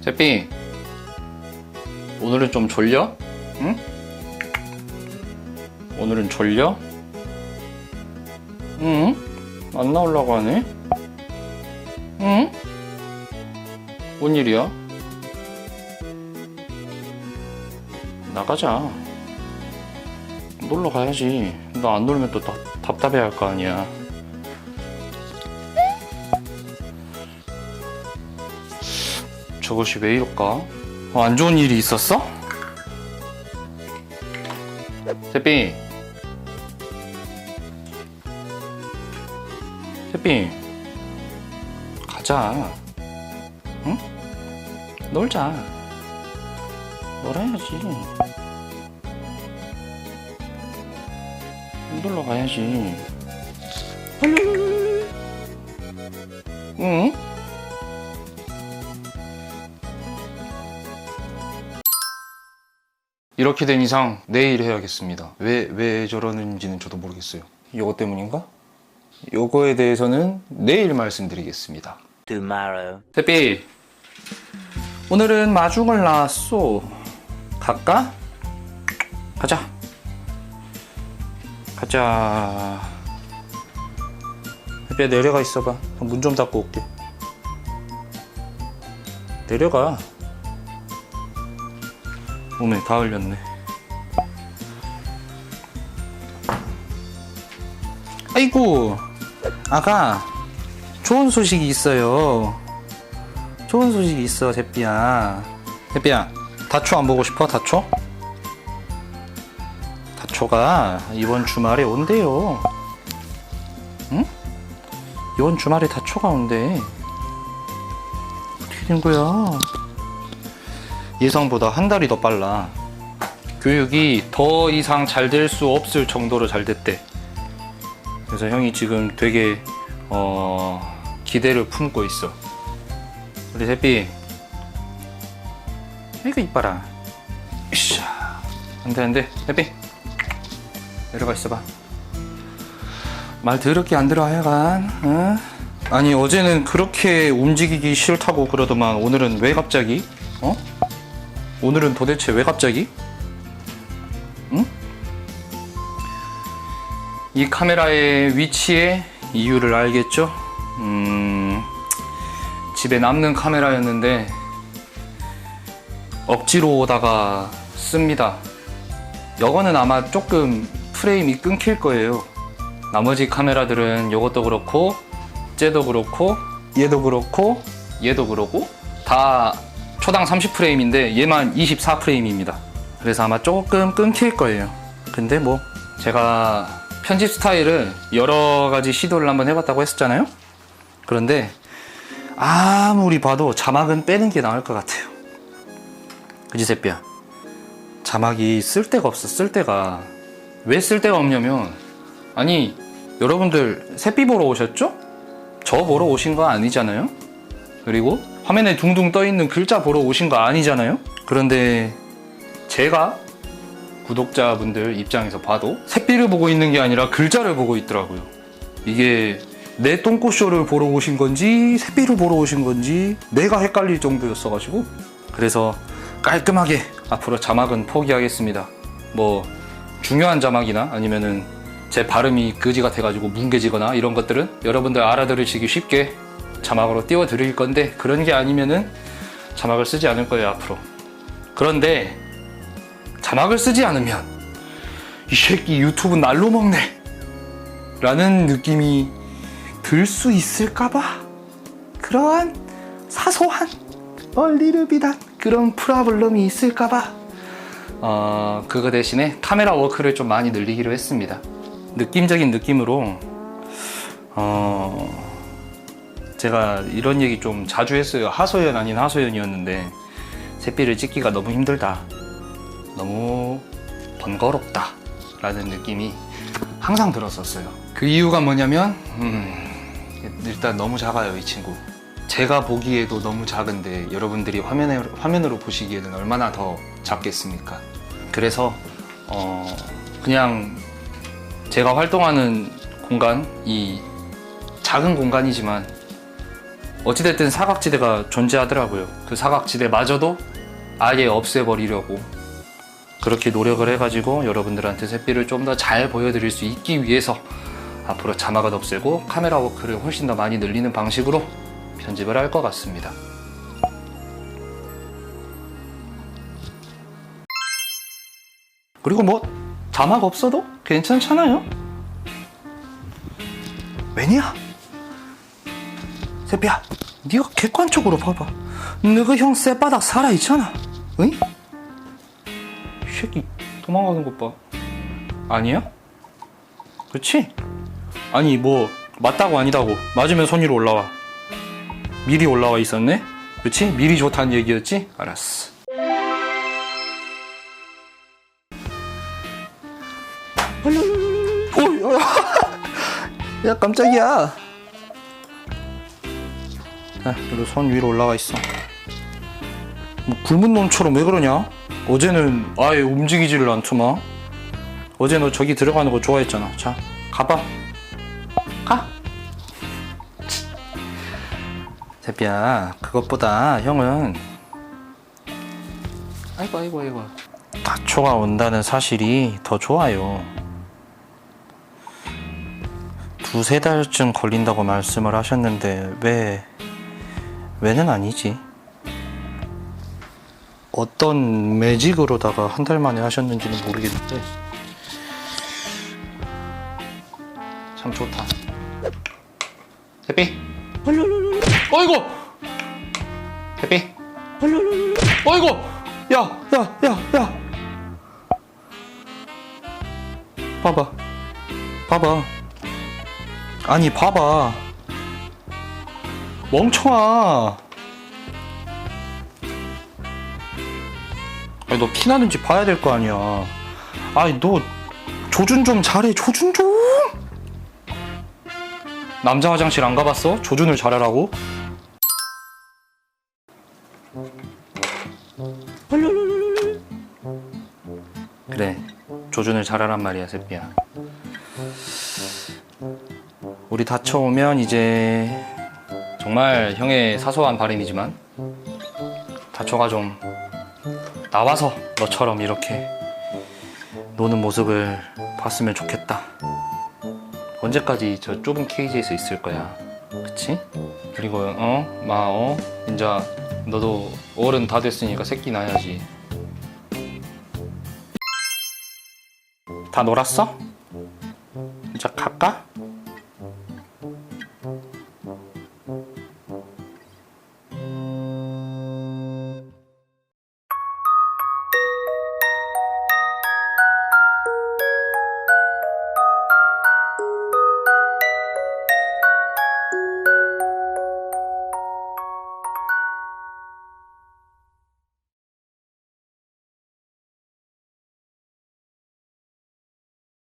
세삐 오늘은 좀 졸려? 응? 오늘은 졸려? 응? 안 나오려고 하네? 응? 뭔 일이야? 나가자. 놀러 가야지. 너안 놀면 또 답- 답답해 할 거 아니야. 저것이 왜 이럴까? 어, 안 좋은 일이 있었어? 세삐. 세삐. 가자. 응? 놀자. 놀아야지. 놀러 가야지. 응? 이렇게 된 이상 내일 해야겠습니다. 왜, 왜 저러는지는 저도 모르겠어요. 이거 때문인가? 요거에 대해서는 내일 말씀드리겠습니다. tomorrow. 대삐 오늘은 마중을 나왔소 갈까? 가자 가자 대삐야 내려가 있어봐 문 좀 닫고 올게 내려가 몸에 다 흘렸네 아이고 아가 좋은 소식이 있어요. 좋은 소식이 있어, 제삐야. 제삐야, 다초 안 보고 싶어, 다초? 다초가 이번 주말에 온대요. 응? 이번 주말에 다초가 온대. 어떻게 된 거야? 예상보다 한 달이 더 빨라. 교육이 더 이상 잘 될 수 없을 정도로 잘 됐대. 그래서 형이 지금 되게 어 기대를 품고 있어. 우리 새삐. 이거 이뻐라. 안돼 안돼 새삐. 내려가 있어봐. 말 더럽게 안 들어 하여간. 응? 아니 어제는 그렇게 움직이기 싫다고 그러더만 오늘은 왜 갑자기? 어? 오늘은 도대체 왜 갑자기? 응? 이 카메라의 위치에 이유를 알겠죠? 음, 집에 남는 카메라였는데 억지로 오다가 씁니다. 이거는 아마 조금 프레임이 끊길 거예요. 나머지 카메라들은 이것도 그렇고, 쟤도 그렇고, 얘도 그렇고, 얘도 그렇고, 다 초당 30프레임인데 얘만 24프레임입니다. 그래서 아마 조금 끊길 거예요. 근데 뭐 제가 편집 스타일을 여러 가지 시도를 한번 해봤다고 했었잖아요. 그런데 아무리 봐도 자막은 빼는 게 나을 것 같아요. 그지 새삐야? 자막이 쓸 데가 없어 쓸 데가 왜 쓸 데가 없냐면 아니 여러분들 새삐 보러 오셨죠? 저 보러 오신 거 아니잖아요? 그리고 화면에 둥둥 떠 있는 글자 보러 오신 거 아니잖아요? 그런데 제가 구독자분들 입장에서 봐도 새삐를 보고 있는 게 아니라 글자를 보고 있더라고요. 이게 내 똥꼬쇼를 보러 오신 건지 새삐를 보러 오신 건지 내가 헷갈릴 정도였어가지고 그래서 깔끔하게 앞으로 자막은 포기하겠습니다. 뭐 중요한 자막이나 아니면은 제 발음이 그지 같아가지고 뭉개지거나 이런 것들은 여러분들 알아들으시기 쉽게 자막으로 띄워드릴 건데 그런 게 아니면은 자막을 쓰지 않을 거예요 앞으로. 그런데 자막을 쓰지 않으면 이 새끼 유튜브 날로 먹네 라는 느낌이 들 수 있을까봐 그러한 사소한 얼리르비단 그런 프라블럼이 있을까봐 어, 그거 대신에 카메라 워크를 좀 많이 늘리기로 했습니다 느낌적인 느낌으로 어, 제가 이런 얘기 좀 자주 했어요. 하소연 아닌 하소연이었는데 새삐를 찍기가 너무 힘들다. 너무 번거롭다. 라는 느낌이 항상 들었었어요. 그 이유가 뭐냐면 음, 일단 너무 작아요 이 친구. 제가 보기에도 너무 작은데 여러분들이 화면에, 화면으로 보시기에는 얼마나 더 작겠습니까? 그래서 어, 그냥 제가 활동하는 공간 이 작은 공간이지만 어찌됐든 사각지대가 존재하더라고요. 그 사각지대마저도 아예 없애버리려고 그렇게 노력을 해가지고 여러분들한테 샛별을 좀더 잘 보여드릴 수 있기 위해서 앞으로 자막을 없애고 카메라 워크를 훨씬 더 많이 늘리는 방식으로 편집을 할 것 같습니다. 그리고 뭐 자막 없어도 괜찮잖아요. 왜냐? 세피야, 네가 객관적으로 봐봐. 너가 형 쌔바닥 살아 있잖아. 응? 이 새끼 도망가는 것 봐. 아니야? 그치? 아니 뭐 맞다고 아니다고 맞으면 손 위로 올라와. 미리 올라와 있었네? 그치? 미리 좋다는 얘기였지? 알았어. 야 깜짝이야. 자, 그리고 손 위로 올라와 있어. 뭐 굶은 놈처럼 왜 그러냐? 어제는 아예 움직이지를 않더만. 어제 너 저기 들어가는 거 좋아했잖아. 자, 가봐. 가. 세피야, 그것보다 형은 아이고 아이고 아이고 다초가 온다는 사실이 더 좋아요. 두세 달쯤 걸린다고 말씀을 하셨는데 왜 왜는 아니지. 어떤 매직으로다가 한 달 만에 하셨는지는 모르겠는데 참 좋다. 해피. 어이구. 해피. 어이구. 야, 야, 야, 야. 봐봐. 봐봐. 아니, 봐봐. 멍청아. 아니, 너 피나는지 봐야 될 거 아니야. 아니, 너 조준 좀 잘해, 조준 좀! 남자 화장실 안 가봤어? 조준을 잘하라고? 그래, 조준을 잘하란 말이야, 새끼야. 우리 다쳐오면 이제 정말 형의 사소한 바람이지만 다쳐가 좀 나와서 너처럼 이렇게 노는 모습을 봤으면 좋겠다. 언제까지 저 좁은 케이지에서 있을 거야. 그치? 그리고 어? 마 어? 이제 너도 어른 다 됐으니까 새끼 낳아야지. 다 놀았어? 이제 갈까?